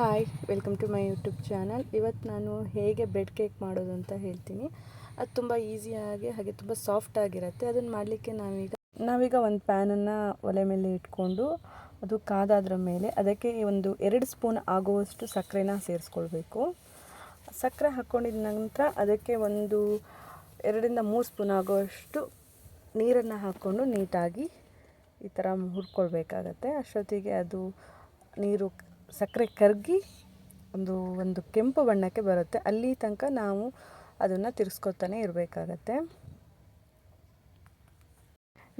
Hi, welcome to my YouTube channel. ಇವತ್ತು ನಾನು ಹೇಗೆ ಬ್ರೆಡ್ ಕೇಕ್ ಮಾಡೋದು ಅಂತ ಹೇಳ್ತೀನಿ. ಅದು ತುಂಬ ಈಸಿಯಾಗಿ ಹಾಗೆ ತುಂಬ ಸಾಫ್ಟ್ ಆಗಿರುತ್ತೆ. ಅದನ್ನು ಮಾಡಲಿಕ್ಕೆ ನಾವೀಗ ನಾವೀಗ ಒಂದು ಪ್ಯಾನನ್ನು ಒಲೆ ಮೇಲೆ ಇಟ್ಕೊಂಡು, ಅದು ಕಾದಾದ್ರ ಮೇಲೆ ಅದಕ್ಕೆ ಒಂದು ಎರಡು ಸ್ಪೂನ್ ಆಗುವಷ್ಟು ಸಕ್ಕರೆನ ಸೇರಿಸ್ಕೊಳ್ಬೇಕು. ಸಕ್ಕರೆ ಹಾಕ್ಕೊಂಡಿದ ನಂತರ ಅದಕ್ಕೆ ಒಂದು ಎರಡರಿಂದ ಮೂರು ಸ್ಪೂನ್ ಆಗುವಷ್ಟು ನೀರನ್ನು ಹಾಕ್ಕೊಂಡು ನೀಟಾಗಿ ಈ ಥರ ಹುರ್ಕೊಳ್ಬೇಕಾಗತ್ತೆ. ಅಷ್ಟೊತ್ತಿಗೆ ಅದು ನೀರು ಸಕ್ಕರೆ ಕರಗಿ ಒಂದು ಒಂದು ಕೆಂಪು ಬಣ್ಣಕ್ಕೆ ಬರುತ್ತೆ. ಅಲ್ಲಿ ತನಕ ನಾವು ಅದನ್ನು ತಿರ್ಸ್ಕೊತಾನೆ ಇರಬೇಕಾಗತ್ತೆ.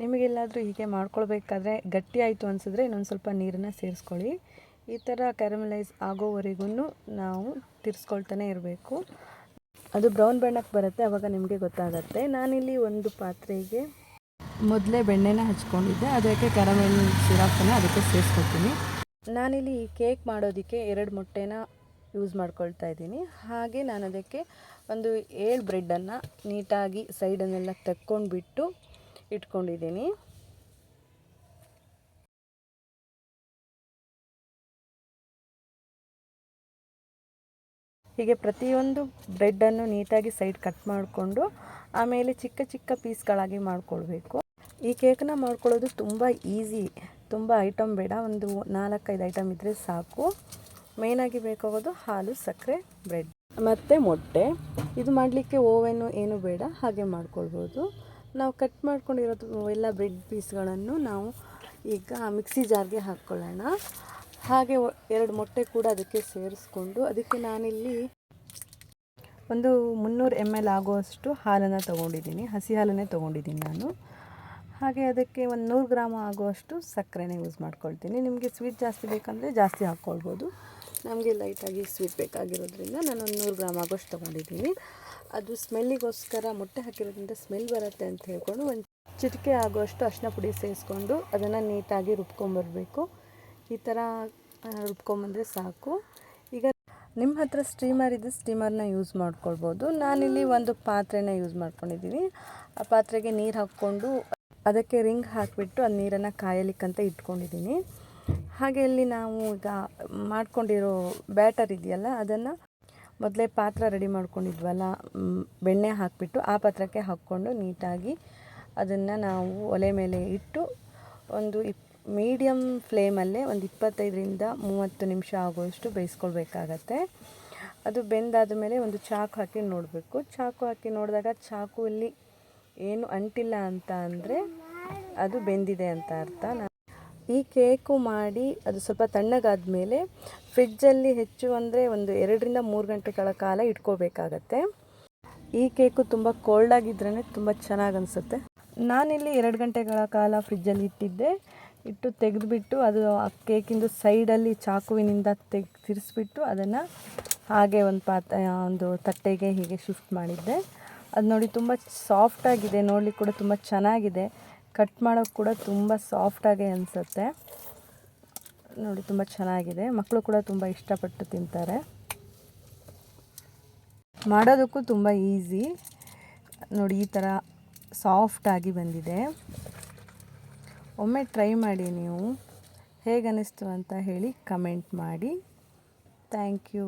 ನಿಮಗೆಲ್ಲಾದರೂ ಹೀಗೆ ಮಾಡ್ಕೊಳ್ಬೇಕಾದ್ರೆ ಗಟ್ಟಿ ಆಯಿತು ಅನಿಸಿದ್ರೆ ಇನ್ನೊಂದು ಸ್ವಲ್ಪ ನೀರನ್ನು ಸೇರಿಸ್ಕೊಳ್ಳಿ. ಈ ಥರ ಕ್ಯಾರಮಲೈಸ್ ಆಗೋವರೆಗೂ ನಾವು ತಿರ್ಸ್ಕೊಳ್ತಾನೆ ಇರಬೇಕು. ಅದು ಬ್ರೌನ್ ಬಣ್ಣಕ್ಕೆ ಬರುತ್ತೆ ಆವಾಗ ನಿಮಗೆ ಗೊತ್ತಾಗತ್ತೆ. ನಾನಿಲ್ಲಿ ಒಂದು ಪಾತ್ರೆಗೆ ಮೊದಲೇ ಬೆಣ್ಣೆನ ಹಚ್ಕೊಂಡಿದ್ದೆ. ಅದಕ್ಕೆ ಕ್ಯಾರಮೆಲ್ ಸಿರಪ್ಪನ್ನು ಅದಕ್ಕೆ ಸೇರಿಸ್ಕೊಳ್ತೀನಿ. ನಾನಿಲ್ಲಿ ಕೇಕ್ ಮಾಡೋದಕ್ಕೆ ಎರಡು ಮೊಟ್ಟೆನ ಯೂಸ್ ಮಾಡ್ಕೊಳ್ತಾ ಇದ್ದೀನಿ. ಹಾಗೆ ನಾನು ಅದಕ್ಕೆ ಒಂದು ಏಳು ಬ್ರೆಡ್ಡನ್ನು ನೀಟಾಗಿ ಸೈಡನ್ನೆಲ್ಲ ತೆಕ್ಕೊಂಡ್ಬಿಟ್ಟು ಇಟ್ಕೊಂಡಿದ್ದೀನಿ. ಹೀಗೆ ಪ್ರತಿಯೊಂದು ಬ್ರೆಡ್ಡನ್ನು ನೀಟಾಗಿ ಸೈಡ್ ಕಟ್ ಮಾಡಿಕೊಂಡು ಆಮೇಲೆ ಚಿಕ್ಕ ಚಿಕ್ಕ ಪೀಸ್ಗಳಾಗಿ ಮಾಡಿಕೊಳ್ಬೇಕು. ಈ ಕೇಕನ್ನ ಮಾಡ್ಕೊಳ್ಳೋದು ತುಂಬ ಈಸಿ. ತುಂಬ ಐಟಮ್ ಬೇಡ, ಒಂದು ನಾಲ್ಕೈದು ಐಟಮ್ ಇದ್ದರೆ ಸಾಕು. ಮೇಯ್ನಾಗಿ ಬೇಕಾಗೋದು ಹಾಲು, ಸಕ್ಕರೆ ಬ್ರೆಡ್ ಮತ್ತು ಮೊಟ್ಟೆ. ಇದು ಮಾಡಲಿಕ್ಕೆ ಓವೆನ್ನು ಏನು ಬೇಡ, ಹಾಗೆ ಮಾಡ್ಕೊಳ್ಬೋದು. ನಾವು ಕಟ್ ಮಾಡ್ಕೊಂಡಿರೋದು ಎಲ್ಲ ಬ್ರೆಡ್ ಪೀಸ್ಗಳನ್ನು ನಾವು ಈಗ ಮಿಕ್ಸಿ ಜಾರ್ಗೆ ಹಾಕ್ಕೊಳ್ಳೋಣ ಹಾಗೆ ಎರಡು ಮೊಟ್ಟೆ ಕೂಡ ಅದಕ್ಕೆ ಸೇರಿಸ್ಕೊಂಡು ಅದಕ್ಕೆ ನಾನಿಲ್ಲಿ ಒಂದು ಮುನ್ನೂರು ಎಂ ಎಲ್ ಆಗುವಷ್ಟು ಹಾಲನ್ನು ತೊಗೊಂಡಿದ್ದೀನಿ, ಹಸಿ ಹಾಲನ್ನೇ ತೊಗೊಂಡಿದ್ದೀನಿ ನಾನು. ಹಾಗೆ ಅದಕ್ಕೆ ಒಂದು ನೂರು ಗ್ರಾಮ್ ಆಗುವಷ್ಟು ಸಕ್ಕರೆನ ಯೂಸ್ ಮಾಡ್ಕೊಳ್ತೀನಿ. ನಿಮಗೆ ಸ್ವೀಟ್ ಜಾಸ್ತಿ ಬೇಕಂದರೆ ಜಾಸ್ತಿ ಹಾಕ್ಕೊಳ್ಬೋದು. ನಮಗೆ ಲೈಟಾಗಿ ಸ್ವೀಟ್ ಬೇಕಾಗಿರೋದ್ರಿಂದ ನಾನು ಒಂದು ನೂರು ಗ್ರಾಮ್ ಆಗೋಷ್ಟು ತೊಗೊಂಡಿದ್ದೀನಿ. ಅದು ಸ್ಮೆಲ್ಲಿಗೋಸ್ಕರ ಮೊಟ್ಟೆ ಹಾಕಿರೋದ್ರಿಂದ ಸ್ಮೆಲ್ ಬರುತ್ತೆ ಅಂತ ಹೇಳ್ಕೊಂಡು ಒಂದು ಚಿಟಿಕೆ ಆಗುವಷ್ಟು ಅರಿಶಿನ ಪುಡಿ ಸೇರಿಸ್ಕೊಂಡು ಅದನ್ನು ನೀಟಾಗಿ ರುಬ್ಕೊಂಬರಬೇಕು. ಈ ಥರ ರುಬ್ಕೊಂಬಂದರೆ ಸಾಕು. ಈಗ ನಿಮ್ಮ ಹತ್ರ ಸ್ಟೀಮರ್ ಇದ್ದು ಸ್ಟೀಮರ್ನ ಯೂಸ್ ಮಾಡ್ಕೊಳ್ಬೋದು. ನಾನಿಲ್ಲಿ ಒಂದು ಪಾತ್ರೆನ ಯೂಸ್ ಮಾಡ್ಕೊಂಡಿದ್ದೀನಿ. ಆ ಪಾತ್ರೆಗೆ ನೀರು ಹಾಕ್ಕೊಂಡು ಅದಕ್ಕೆ ರಿಂಗ್ ಹಾಕಿಬಿಟ್ಟು ಅದು ನೀರನ್ನು ಕಾಯಲಿಕ್ಕಂತ ಇಟ್ಕೊಂಡಿದ್ದೀನಿ. ಹಾಗೆ ಇಲ್ಲಿ ನಾವು ಈಗ ಮಾಡ್ಕೊಂಡಿರೋ ಬ್ಯಾಟರ್ ಇದೆಯಲ್ಲ, ಅದನ್ನು ಮೊದಲೇ ಪಾತ್ರ ರೆಡಿ ಮಾಡ್ಕೊಂಡಿದ್ವಲ್ಲ ಬೆಣ್ಣೆ ಹಾಕಿಬಿಟ್ಟು ಆ ಪಾತ್ರಕ್ಕೆ ಹಾಕ್ಕೊಂಡು ನೀಟಾಗಿ ಅದನ್ನು ನಾವು ಒಲೆ ಮೇಲೆ ಇಟ್ಟು ಒಂದು ಇಪ್ ಮೀಡಿಯಮ್ ಫ್ಲೇಮಲ್ಲೇ ಒಂದು ಇಪ್ಪತ್ತೈದರಿಂದ ಮೂವತ್ತು ನಿಮಿಷ ಆಗುವಷ್ಟು ಬೇಯಿಸ್ಕೊಳ್ಬೇಕಾಗತ್ತೆ. ಅದು ಬೆಂದಾದ ಮೇಲೆ ಒಂದು ಚಾಕು ಹಾಕಿ ನೋಡಬೇಕು. ಚಾಕು ಹಾಕಿ ನೋಡಿದಾಗ ಚಾಕುವಲ್ಲಿ ಏನು ಅಂಟಿಲ್ಲ ಅಂತ ಅಂದರೆ ಅದು ಬೆಂದಿದೆ ಅಂತ ಅರ್ಥ. ಈ ಕೇಕು ಮಾಡಿ ಅದು ಸ್ವಲ್ಪ ತಣ್ಣಗಾದ ಮೇಲೆ ಫ್ರಿಜ್ಜಲ್ಲಿ ಹೆಚ್ಚು ಅಂದರೆ ಒಂದು ಎರಡರಿಂದ ಮೂರು ಗಂಟೆಗಳ ಕಾಲ ಇಟ್ಕೋಬೇಕಾಗತ್ತೆ. ಈ ಕೇಕು ತುಂಬ ಕೋಲ್ಡಾಗಿದ್ರೇ ತುಂಬ ಚೆನ್ನಾಗಿ ಅನಿಸುತ್ತೆ. ನಾನಿಲ್ಲಿ ಎರಡು ಗಂಟೆಗಳ ಕಾಲ ಫ್ರಿಜ್ಜಲ್ಲಿ ಇಟ್ಟಿದ್ದೆ. ಇಟ್ಟು ತೆಗೆದುಬಿಟ್ಟು ಅದು ಆ ಕೇಕಿಂದು ಸೈಡಲ್ಲಿ ಚಾಕುವಿನಿಂದ ತೆಗೆ ತಿರ್ಸ್ಬಿಟ್ಟು ಅದನ್ನು ಹಾಗೆ ಒಂದು ಪಾತ್ ಒಂದು ತಟ್ಟೆಗೆ ಹೀಗೆ ಶಿಫ್ಟ್ ಮಾಡಿದ್ದೆ. ಅದು ನೋಡಿ ತುಂಬ ಸಾಫ್ಟಾಗಿದೆ ನೋಡಲಿಕ್ಕೆ ಕೂಡ ತುಂಬ ಚೆನ್ನಾಗಿದೆ. ಕಟ್ ಮಾಡೋಕ್ಕೆ ಕೂಡ ತುಂಬ ಸಾಫ್ಟಾಗೆ ಅನಿಸುತ್ತೆ. ನೋಡಿ ತುಂಬ ಚೆನ್ನಾಗಿದೆ. ಮಕ್ಕಳು ಕೂಡ ತುಂಬ ಇಷ್ಟಪಟ್ಟು ತಿಂತಾರೆ. ಮಾಡೋದಕ್ಕೂ ತುಂಬ ಈಸಿ ನೋಡಿ ಈ ಥರ ಸಾಫ್ಟಾಗಿ ಬಂದಿದೆ. ಒಮ್ಮೆ ಟ್ರೈ ಮಾಡಿ ನೀವು. ಹೇಗೆ ಅನ್ನಿಸ್ತು ಅಂತ ಹೇಳಿ ಕಮೆಂಟ್ ಮಾಡಿ. Thank you